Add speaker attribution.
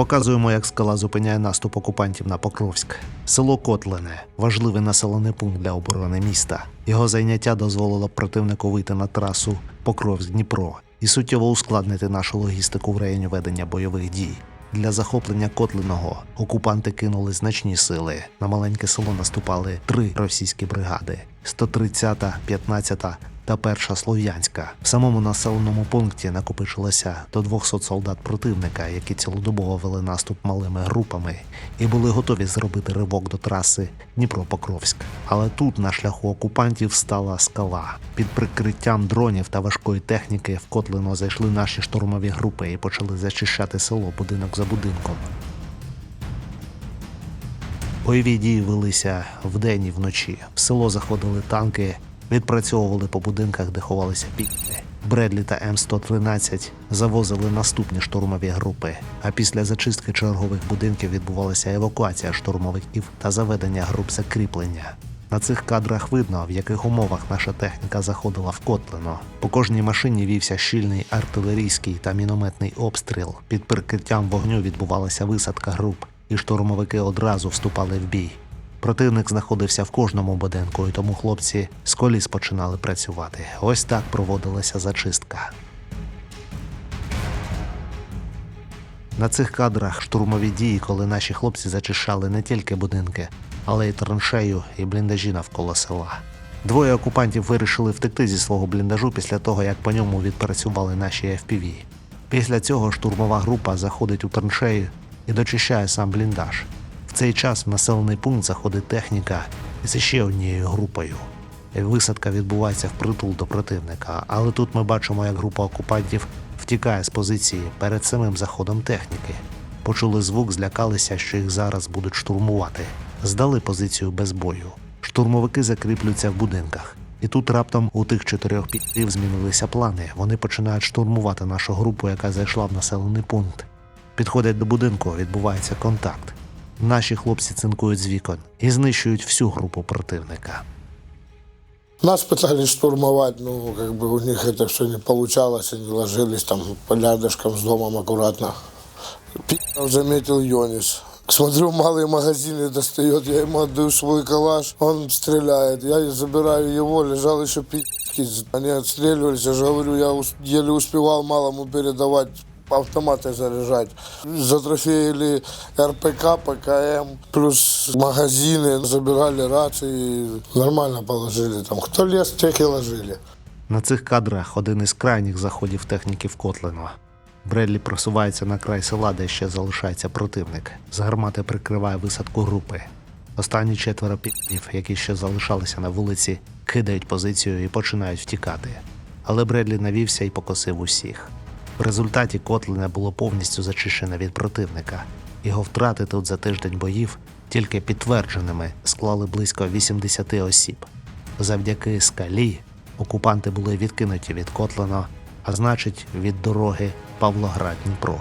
Speaker 1: Показуємо, як скала зупиняє наступ окупантів на Покровськ. Село Котлине важливий населений пункт для оборони міста. Його зайняття дозволило противнику вийти на трасу Покровськ-Дніпро і суттєво ускладнити нашу логістику в районі ведення бойових дій. Для захоплення Котлиного окупанти кинули значні сили. На маленьке село наступали три російські бригади: 130-та, 15-та та перша слов'янська. В самому населеному пункті накопичилося до 200 солдат противника, які цілодобово вели наступ малими групами і були готові зробити ривок до траси Дніпро-Покровськ. Але тут на шляху окупантів стала скала. Під прикриттям дронів та важкої техніки в Котлино зайшли наші штурмові групи і почали зачищати село будинок за будинком. Бойові дії велися вдень і вночі. В село заходили танки, відпрацьовували по будинках, де ховалися пікти. Бредлі та М113 завозили наступні штурмові групи. А після зачистки чергових будинків відбувалася евакуація штурмовиків та заведення груп закріплення. На цих кадрах видно, в яких умовах наша техніка заходила в Котлино. По кожній машині вівся щільний артилерійський та мінометний обстріл. Під прикриттям вогню відбувалася висадка груп, і штурмовики одразу вступали в бій. Противник знаходився в кожному будинку, і тому хлопці з коліс починали працювати. Ось так проводилася зачистка. На цих кадрах штурмові дії, коли наші хлопці зачищали не тільки будинки, але й траншею і бліндажі навколо села. Двоє окупантів вирішили втекти зі свого бліндажу після того, як по ньому відпрацювали наші FPV. Після цього штурмова група заходить у траншею і дочищає сам бліндаж. В цей час в населений пункт заходить техніка з ще однією групою. Висадка відбувається впритул до противника, але тут ми бачимо, як група окупантів втікає з позиції перед самим заходом техніки. Почули звук, злякалися, що їх зараз будуть штурмувати. Здали позицію без бою. Штурмовики закріплюються в будинках. І тут раптом у тих чотирьох підрів змінилися плани. Вони починають штурмувати нашу групу, яка зайшла в населений пункт. Підходять до будинку, відбувається контакт Наші хлопці цинкують з вікон і знищують всю групу противника.
Speaker 2: Нас пытались штурмовать, ну, как бы у них это все не получалось, они ложились там по рядышкам с домом аккуратно. Пи***ов заметил Йонис. Смотрю, малые магазины достает, я ему отдаю свой калаш, он стреляет. Я забираю его, лежал еще пи***ки. Они отстреливались, я же говорю, я ус- еле успевал малому передавать автоматы заряжать. Затрофеили РПК, ПКМ, плюс магазины, забирали рации, нормально положили там. Кто лез, тех и ложили.
Speaker 1: На цих кадрах один із крайніх заходів техніки в Котлино. Бредлі просувається на край села, де ще залишається противник. З гармати прикриває висадку групи. Останні четверо піків, які ще залишалися на вулиці, кидають позицію і починають втікати. Але Бредлі навівся і покосив усіх. В результаті Котлине було повністю зачищене від противника. Його втрати тут за тиждень боїв тільки підтвердженими склали близько 80 осіб. Завдяки скалі окупанти були відкинуті від Котлено, а значить від дороги Павлоград-Дніпро.